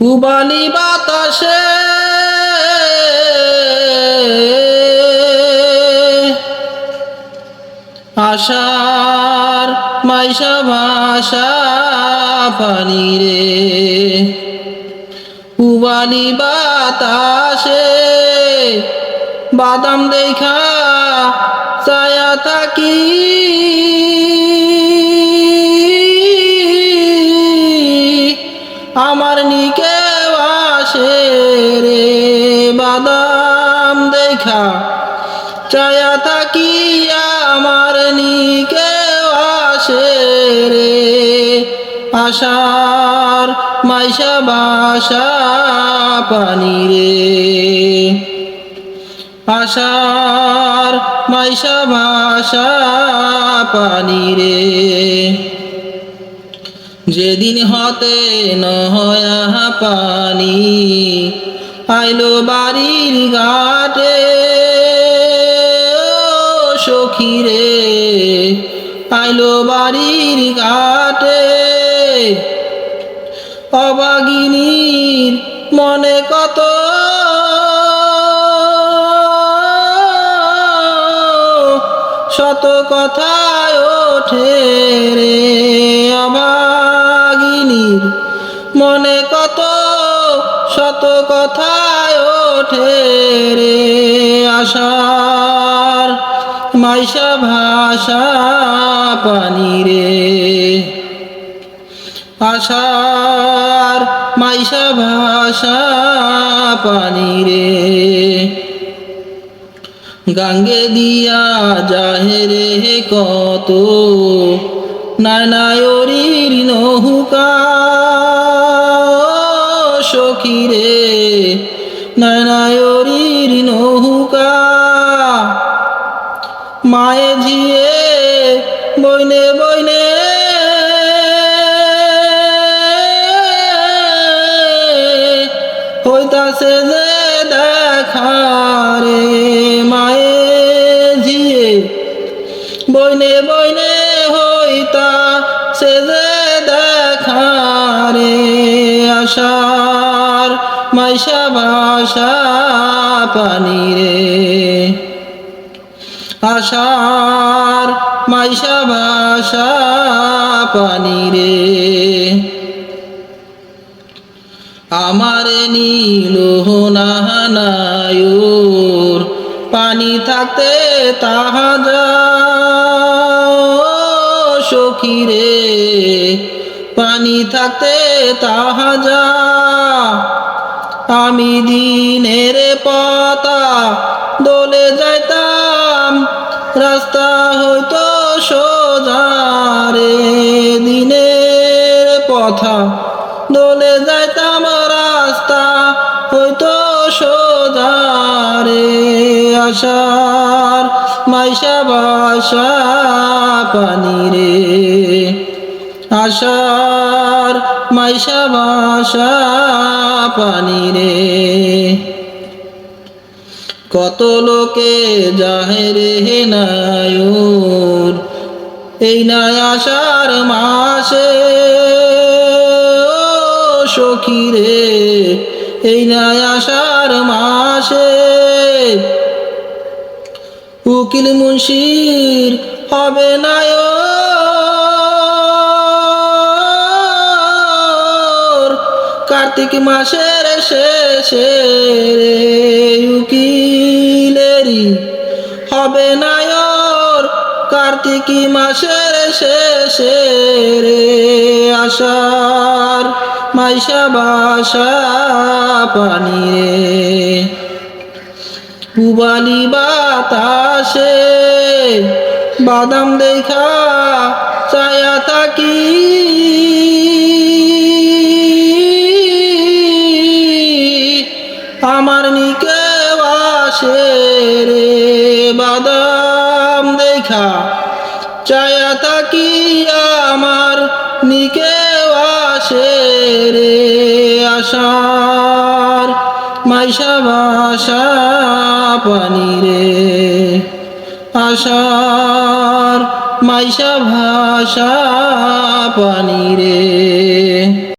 উবালি বাতাসে আশার মাইশা ভাষা পানি রে। উবালি বাতাসে বাদাম দেখা ছায়া থাকি। আমার নিকে আসে রে বাদাম দেখা। চায়া থাকি আমার নিকে আসে রে আশার মাইশা বাসা পানি রে। আশার মাইশা ভাষা পানি রে। যেদিন হতে নহয়া পানি আইলো বাড়ির ঘাটে। সখী রে আইলো বাড়ির ঘাটে। অবাগিনীর মনে কত শত কথায় ওঠে রে অবাগিনীর মনে কত শত কথায় ওঠে রে আশার মাইশা ভাষা পানি রে। আশার মাইশা ভাষা পানি রে। গাঙ্গে দিয়া যাহে রে কত, নায়নায়রির নহুকা সখী রে। নায়নায়রির নহুকা মায়ে ঝিয়ে বইনে বইনে। হইতাছে যে দেখা মায়ে ঝিয়ে বইনে বইনে। হইতা সে যে দেখা রে আশার মাইশা ভাষা পানি রে। আশার মাইশা ভাষা পানি রে। আমারে নীল নাহানায়ুর পানি থাকতে তাহা সখী রে। পানি থাকতে তাহা যা আমি দিনের পতা দোলে যাইতাম, রাস্তা হইতো সোজা রে দিনের পথা। দোলে যাইতাম, রাস্তা হইতো সোজা রে আশার মাইশা বাসা পানি রে। আশার পানি রে। কত লোকে যাহে রে নায়ুর, এই নাই আষাঢ় মাসে। সখী রে, এই নাই আষাঢ় মাসে। উকিল মুন্সির হবে নায়র কার্তিক মাসের শেষে রে উকিলেরই হবে নায়র। কার্তিক মাসের শেষে রে আষাঢ়, মাইশা বাসা পানি রে। পুবালি বাতাসে বাদাম দেখা, ছায়া থাকি আমার নিকে আসে রে বাদাম দেখা। ছায়া থাকি আমার নিকে আসে রে আশার মাইশা ভাষা পানি রে আশার মাইশা ভাষা পানি রে।